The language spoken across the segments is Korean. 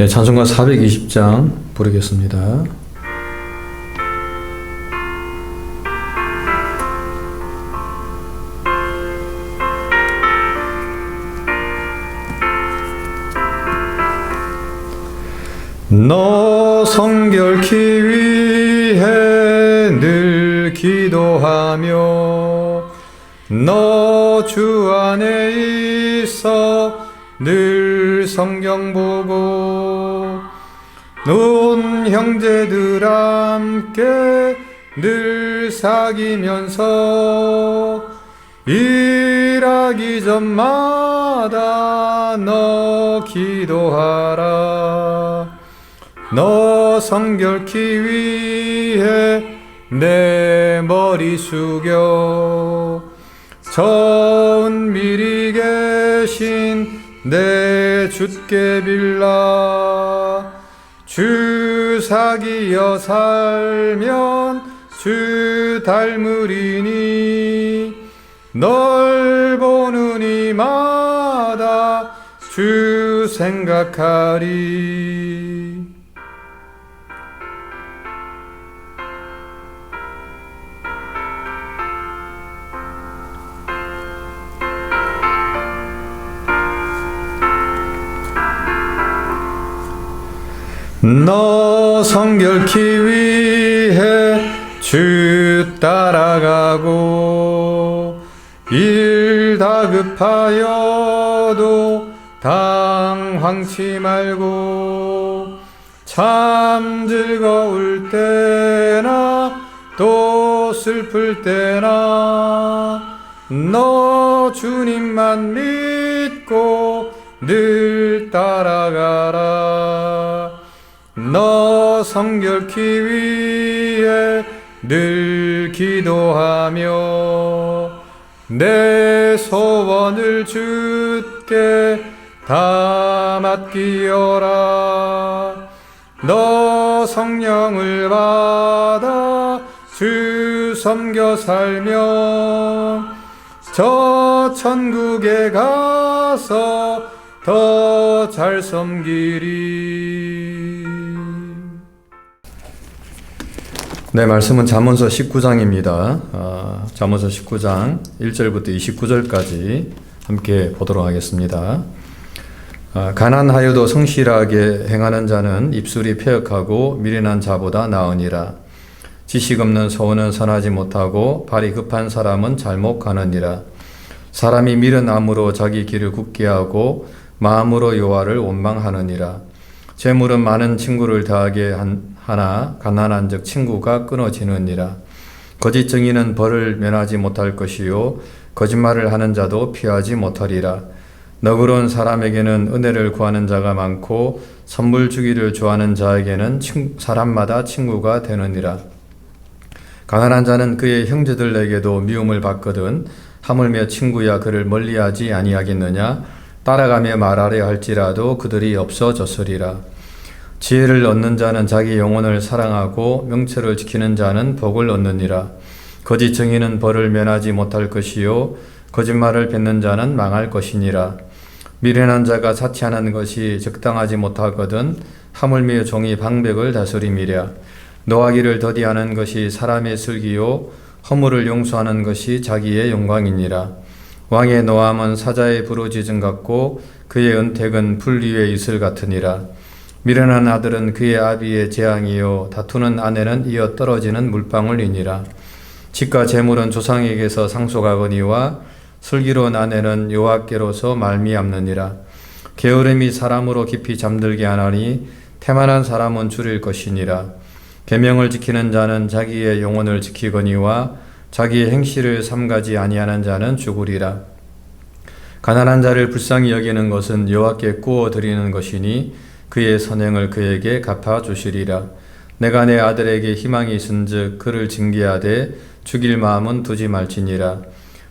예, 찬송가 420장 부르겠습니다. 너 성결케 위해 늘 기도하며 너 주 안에 있어 늘 성경 보고 온 형제들 함께 늘 사귀면서 일하기 전마다 너 기도하라. 너 성결케 위해 내 머리 숙여. 전 미리 계신 내 주께 빌라. 주 사귀어 살면 주 닮으리니. 널 보는 이마다 주 생각하리 너 성결케 위해 주 따라가고 일 다급하여도 당황치 말고 참 즐거울 때나 또 슬플 때나 너 주님만 믿고 늘 따라가라. 너 성결케 위해 늘 기도하며 내 소원을 주께 다 맡기어라. 너 성령을 받아 주 섬겨 살면 저 천국에 가서 더 잘 섬기리 네, 말씀은 잠언서 19장입니다. 아, 잠언서 19장 1절부터 29절까지 함께 보도록 하겠습니다. 아, 가난하여도 성실하게 행하는 자는 입술이 폐역하고 미련한 자보다 나으니라. 지식 없는 소원은 선하지 못하고 발이 급한 사람은 잘못 가느니라. 사람이 미련함으로 자기 길을 굳게 하고 마음으로 여호와를 원망하느니라. 재물은 많은 친구를 더하게 한, 하나 가난한 적 친구가 끊어지느니라. 거짓 증인은 벌을 면하지 못할 것이요 거짓말을 하는 자도 피하지 못하리라. 너그러운 사람에게는 은혜를 구하는 자가 많고 선물 주기를 좋아하는 자에게는 친, 사람마다 친구가 되느니라. 가난한 자는 그의 형제들에게도 미움을 받거든 하물며 친구야 그를 멀리하지 아니하겠느냐 따라가며 말하려 할지라도 그들이 없어졌으리라. 지혜를 얻는 자는 자기 영혼을 사랑하고 명철을 지키는 자는 복을 얻느니라. 거짓 증인은 벌을 면하지 못할 것이요 거짓말을 뱉는 자는 망할 것이니라. 미련한 자가 사치하는 것이 적당하지 못하거든 하물며 종이 방백을 다스림이랴. 노하기를 더디하는 것이 사람의 슬기요 허물을 용서하는 것이 자기의 영광이니라. 왕의 노함은 사자의 부르짖음 같고 그의 은택은 불 위의 이슬 같으니라. 미련한 아들은 그의 아비의 재앙이요 다투는 아내는 이어 떨어지는 물방울이니라. 집과 재물은 조상에게서 상속하거니와 슬기로운 아내는 여호와께로서 말미암느니라. 게으름이 사람으로 깊이 잠들게 하나니 태만한 사람은 줄일 것이니라. 계명을 지키는 자는 자기의 영혼을 지키거니와 자기의 행실을 삼가지 아니하는 자는 죽으리라. 가난한 자를 불쌍히 여기는 것은 여호와께 구워 드리는 것이니 그의 선행을 그에게 갚아 주시리라. 내가 내 아들에게 희망이 있은즉 그를 징계하되 죽일 마음은 두지 말지니라.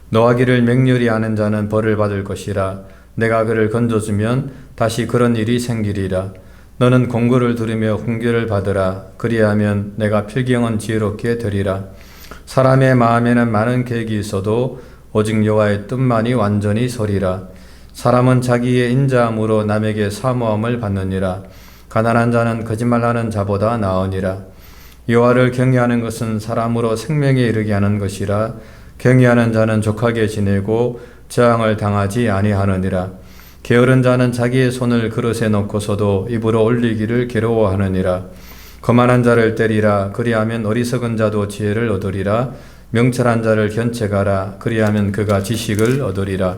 노하기를 맹렬히 아는 자는 벌을 받을 것이라. 내가 그를 건져주면 다시 그런 일이 생기리라. 너는 공고를 들으며 훈계를 받으라. 그리하면 내가 필경은 지혜롭게 되리라. 사람의 마음에는 많은 계획이 있어도 오직 여호와의 뜻만이 완전히 서리라. 사람은 자기의 인자함으로 남에게 사모함을 받느니라. 가난한 자는 거짓말하는 자보다 나으니라. 여호와를 경외하는 것은 사람으로 생명에 이르게 하는 것이라 경외하는 자는 족하게 지내고 저항을 당하지 아니하느니라. 게으른 자는 자기의 손을 그릇에 넣고서도 입으로 올리기를 괴로워하느니라. 거만한 자를 때리라 그리하면 어리석은 자도 지혜를 얻으리라 명철한 자를 견책하라 그리하면 그가 지식을 얻으리라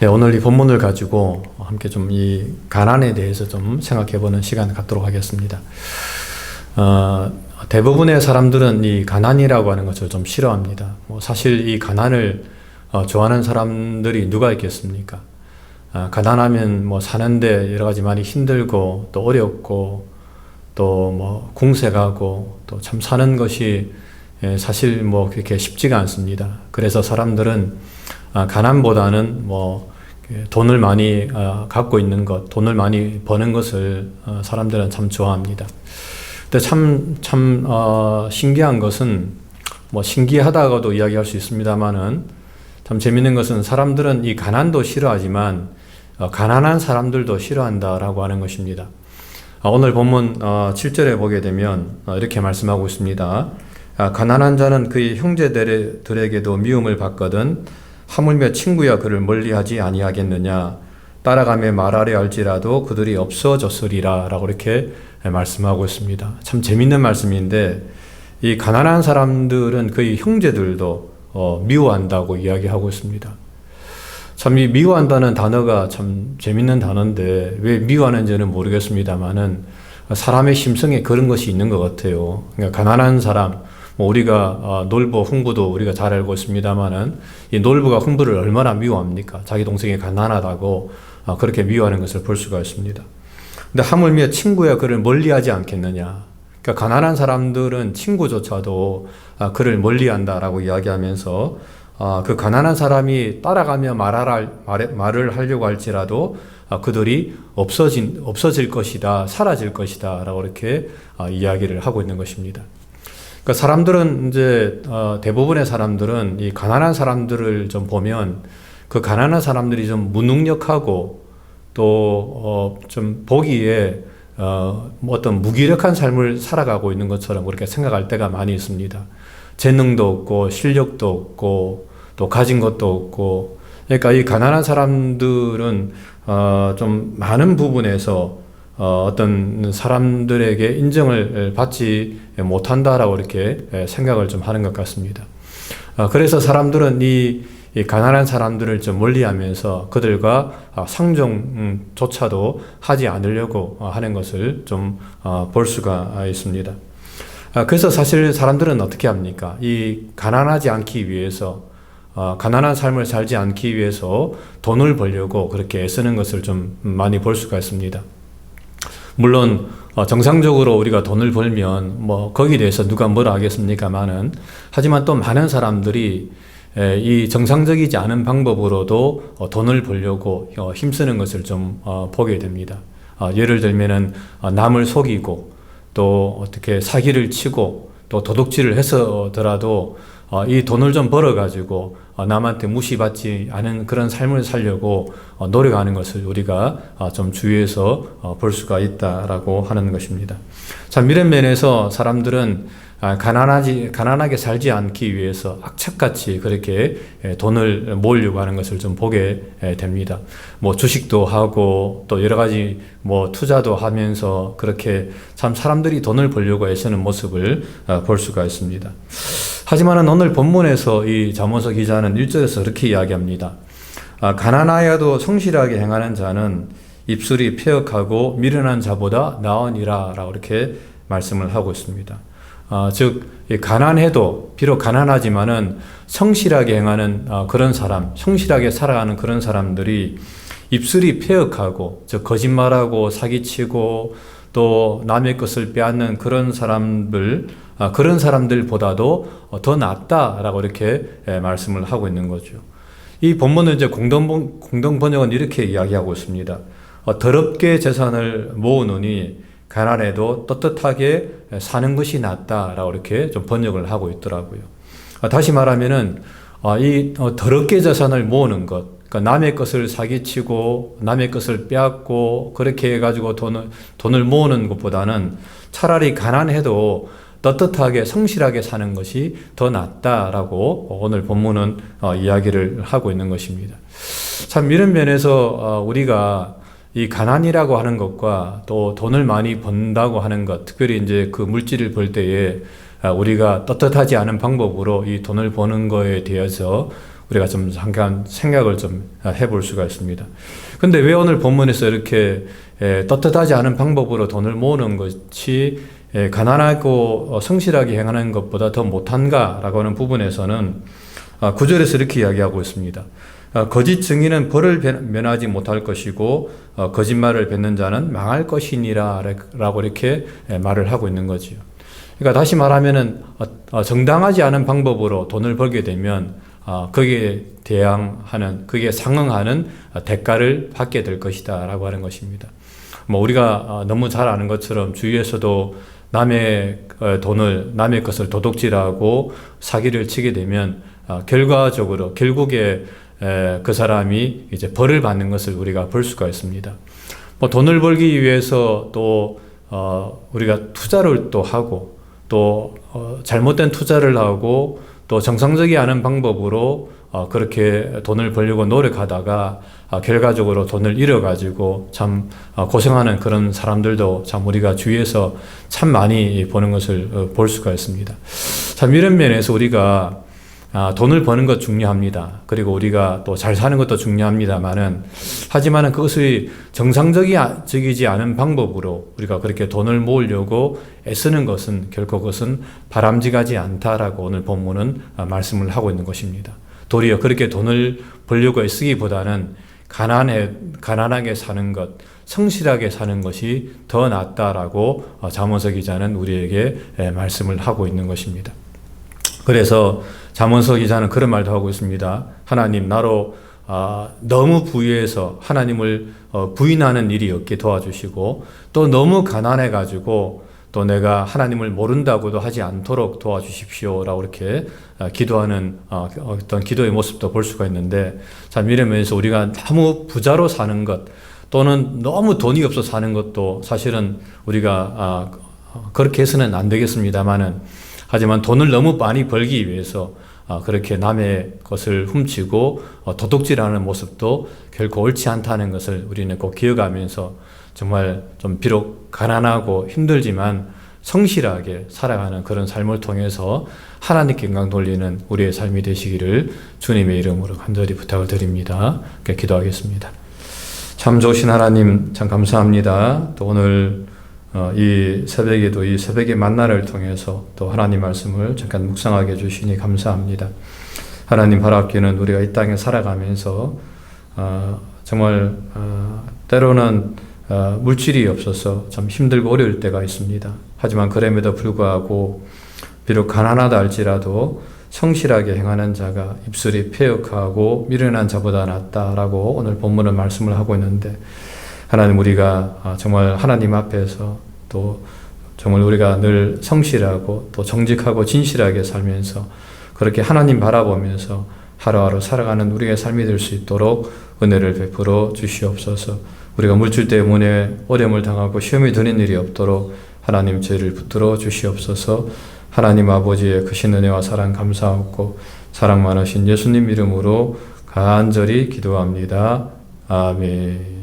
네, 오늘 이 본문을 가지고 함께 좀 이 가난에 대해서 좀 생각해보는 시간 갖도록 하겠습니다. 어, 대부분의 사람들은 이 가난이라고 하는 것을 좀 싫어합니다. 뭐 사실 이 가난을 어, 좋아하는 사람들이 누가 있겠습니까? 아, 가난하면 뭐 사는데 여러 가지 많이 힘들고 또 어렵고 또 뭐 궁색하고 또 참 사는 것이 예, 사실 뭐 그렇게 쉽지가 않습니다. 그래서 사람들은 아, 가난보다는 뭐 예, 돈을 많이 아, 갖고 있는 것, 돈을 많이 버는 것을 어, 사람들은 참 좋아합니다. 근데 참, 참, 어, 신기한 것은 뭐 신기하다고도 이야기할 수 있습니다만은 참 재밌는 것은 사람들은 이 가난도 싫어하지만 어, 가난한 사람들도 싫어한다라고 하는 것입니다. 아, 오늘 본문 7절에 어, 보게 되면 어, 이렇게 말씀하고 있습니다. 아, 가난한 자는 그의 형제들에게도 미움을 받거든 하물며 친구야 그를 멀리하지 아니하겠느냐 따라가며 말하려 할지라도 그들이 없어졌으리라라고 이렇게 말씀하고 있습니다. 참 재밌는 말씀인데 이 가난한 사람들은 그의 형제들도 미워한다고 이야기하고 있습니다. 참 이 미워한다는 단어가 참 재밌는 단어인데 왜 미워하는지는 모르겠습니다만은 사람의 심성에 그런 것이 있는 것 같아요. 그러니까 가난한 사람, 뭐 우리가 어, 놀부 흥부도 우리가 잘 알고 있습니다만은 이 놀부가 흥부를 얼마나 미워합니까? 자기 동생이 가난하다고 어, 그렇게 미워하는 것을 볼 수가 있습니다. 근데 하물며 친구야 그를 멀리하지 않겠느냐? 그러니까 가난한 사람들은 친구조차도 아, 그를 멀리한다라고 이야기하면서 아, 그 가난한 사람이 따라가며 말할, 말을 하려고 할지라도 아, 그들이 없어진, 없어질 것이다, 사라질 것이다, 라고 이렇게 아, 이야기를 하고 있는 것입니다. 그러니까 사람들은 이제 어, 대부분의 사람들은 이 가난한 사람들을 좀 보면 그 가난한 사람들이 좀 무능력하고 또좀 어, 보기에 어, 뭐 어떤 무기력한 삶을 살아가고 있는 것처럼 그렇게 생각할 때가 많이 있습니다. 재능도 없고 실력도 없고 또 가진 것도 없고 그러니까 이 가난한 사람들은 어, 좀 많은 부분에서 어, 어떤 사람들에게 인정을 받지 못한다라고 이렇게 생각을 좀 하는 것 같습니다. 어, 그래서 사람들은 이, 이 가난한 사람들을 좀 멀리하면서 그들과 상종조차도 하지 않으려고 하는 것을 좀 볼 수가 있습니다. 아, 그래서 사실 사람들은 어떻게 합니까? 이 가난하지 않기 위해서 어, 가난한 삶을 살지 않기 위해서 돈을 벌려고 그렇게 애쓰는 것을 좀 많이 볼 수가 있습니다. 물론 어, 정상적으로 우리가 돈을 벌면 뭐 거기에 대해서 누가 뭐라 하겠습니까만은 하지만 또 많은 사람들이 에, 이 정상적이지 않은 방법으로도 어, 돈을 벌려고 어, 힘쓰는 것을 좀 어, 보게 됩니다. 어, 예를 들면은 어, 남을 속이고 또 어떻게 사기를 치고 또 도둑질을 해서더라도 어, 이 돈을 좀 벌어가지고 어, 남한테 무시받지 않은 그런 삶을 살려고 어, 노력하는 것을 우리가 어, 좀 주위에서 어, 볼 수가 있다라고 하는 것입니다. 참 이런 면에서 사람들은 아, 가난하지 가난하게 살지 않기 위해서 악착같이 그렇게 예, 돈을 모으려고 하는 것을 좀 보게 예, 됩니다. 뭐 주식도 하고 또 여러 가지 뭐 투자도 하면서 그렇게 참 사람들이 돈을 벌려고 애쓰는 모습을 어, 볼 수가 있습니다. 하지만은 오늘 본문에서 이 자모서 기자는 1절에서 이렇게 이야기합니다. 아, 가난하여도 성실하게 행하는 자는 입술이 폐역하고 미련한 자보다 나으니라 라고 이렇게 말씀을 하고 있습니다. 어, 즉 가난해도 비록 가난하지만은 성실하게 행하는 어, 그런 사람, 성실하게 살아가는 그런 사람들이 입술이 폐역하고 즉 거짓말하고 사기치고 또 남의 것을 빼앗는 그런 사람들 아, 그런 사람들보다도 어, 더 낫다라고 이렇게 예, 말씀을 하고 있는 거죠. 이 본문은 이제 공동 공동 번역은 이렇게 이야기하고 있습니다. 어, 더럽게 재산을 모으노니 가난해도 떳떳하게 사는 것이 낫다라고 이렇게 좀 번역을 하고 있더라고요. 아, 다시 말하면은 아, 이 어, 더럽게 재산을 모으는 것, 그러니까 남의 것을 사기치고 남의 것을 빼앗고 그렇게 해가지고 돈을 돈을 모으는 것보다는 차라리 가난해도 떳떳하게 성실하게 사는 것이 더 낫다라고 오늘 본문은 어, 이야기를 하고 있는 것입니다. 참 이런 면에서 어, 우리가 이 가난이라고 하는 것과 또 돈을 많이 번다고 하는 것, 특별히 이제 그 물질을 벌 때에 아, 우리가 떳떳하지 않은 방법으로 이 돈을 버는 거에 대해서 우리가 좀 잠깐 생각을 좀 해볼 수가 있습니다. 근데 왜 오늘 본문에서 이렇게 에, 떳떳하지 않은 방법으로 돈을 모으는 것이 에, 가난하고 어, 성실하게 행하는 것보다 더 못한가라고 하는 부분에서는 아, 구절에서 이렇게 이야기하고 있습니다. 아, 거짓 증인은 벌을 변- 면하지 못할 것이고 어, 거짓말을 뱉는 자는 망할 것이니라라고 이렇게 에, 말을 하고 있는 거지요. 그러니까 다시 말하면은 어, 어, 정당하지 않은 방법으로 돈을 벌게 되면 어, 거기에 대항하는 거기에 상응하는 어, 대가를 받게 될 것이다라고 하는 것입니다. 뭐 우리가 어, 너무 잘 아는 것처럼 주위에서도 남의 어, 돈을 남의 것을 도둑질하고 사기를 치게 되면 어, 결과적으로 결국에 에, 그 사람이 이제 벌을 받는 것을 우리가 볼 수가 있습니다. 뭐 돈을 벌기 위해서 또 어, 우리가 투자를 또 하고 또 어, 잘못된 투자를 하고 또 정상적이 않은 방법으로 어, 그렇게 돈을 벌려고 노력하다가 아, 결과적으로 돈을 잃어가지고 참 어, 고생하는 그런 사람들도 참 우리가 주위에서 참 많이 보는 것을 어, 볼 수가 있습니다. 참 이런 면에서 우리가 아, 돈을 버는 것 중요합니다. 그리고 우리가 또 잘 사는 것도 중요합니다만은 하지만은 그것이 정상적이지 않은 방법으로 우리가 그렇게 돈을 모으려고 애쓰는 것은 결코 그것은 바람직하지 않다라고 오늘 본문은 아, 말씀을 하고 있는 것입니다. 도리어 그렇게 돈을 벌려고 애쓰기보다는 가난해 가난하게 사는 것, 성실하게 사는 것이 더 낫다라고 어, 잠언서 기자는 우리에게 에, 말씀을 하고 있는 것입니다. 그래서 잠언서 기자는 그런 말도 하고 있습니다. 하나님 나로 아, 너무 부유해서 하나님을 어, 부인하는 일이 없게 도와주시고 또 너무 가난해 가지고 또 내가 하나님을 모른다고도 하지 않도록 도와주십시오라고 이렇게 아, 기도하는 어, 어떤 기도의 모습도 볼 수가 있는데 참 이러면서 우리가 너무 부자로 사는 것 또는 너무 돈이 없어 사는 것도 사실은 우리가 아, 그렇게 해서는 안 되겠습니다만은 하지만 돈을 너무 많이 벌기 위해서 어, 그렇게 남의 것을 훔치고 어, 도둑질하는 모습도 결코 옳지 않다는 것을 우리는 꼭 기억하면서 정말 좀 비록 가난하고 힘들지만 성실하게 살아가는 그런 삶을 통해서 하나님께 영광 돌리는 우리의 삶이 되시기를 주님의 이름으로 간절히 부탁을 드립니다. 기도하겠습니다. 참 좋으신 하나님 참 감사합니다. 또 오늘 어, 이 새벽에도 이 새벽의 만나를 통해서 또 하나님 말씀을 잠깐 묵상하게 해주시니 감사합니다. 하나님 바라기는 우리가 이 땅에 살아가면서 어, 정말 어, 때로는 어, 물질이 없어서 참 힘들고 어려울 때가 있습니다. 하지만 그럼에도 불구하고 비록 가난하다 할지라도 성실하게 행하는 자가 입술이 폐역하고 미련한 자보다 낫다라고 오늘 본문은 말씀을 하고 있는데 하나님 우리가 아, 정말 하나님 앞에서 또 정말 우리가 늘 성실하고 또 정직하고 진실하게 살면서 그렇게 하나님 바라보면서 하루하루 살아가는 우리의 삶이 될 수 있도록 은혜를 베풀어 주시옵소서. 우리가 물질 때문에 어려움을 당하고 시험이 드는 일이 없도록 하나님 죄를 붙들어 주시옵소서. 하나님 아버지의 크신 은혜와 사랑 감사하고 사랑 많으신 예수님 이름으로 간절히 기도합니다. 아멘.